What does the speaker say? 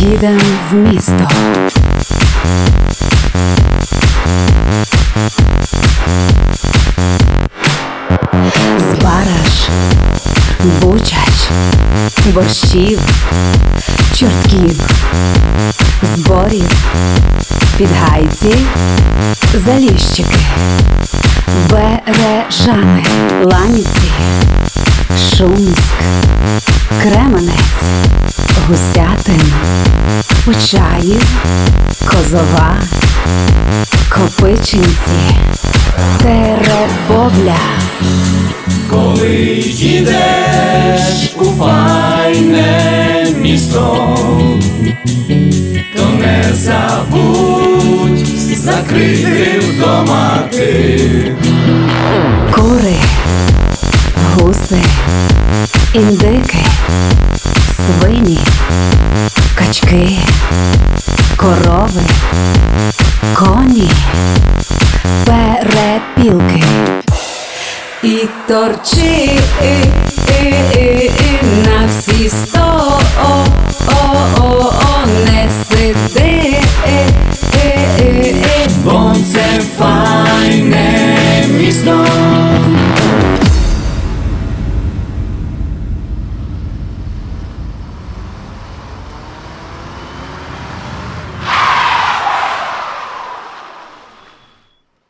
Їдем в місто. Збараш, бучач, борщів, чортків, зборів, підгайці, заліщики, бережани, ланіці, шумськ, почаїв, козова, копичинці, теребовля. Коли їдеш у файне місто, то не забудь закрити вдома ти. Кури, гуси, індики, свині, Візки, корови, коні, перепілки. І торчи на всі сто. О, о, о, о, не сиди, бо це фан.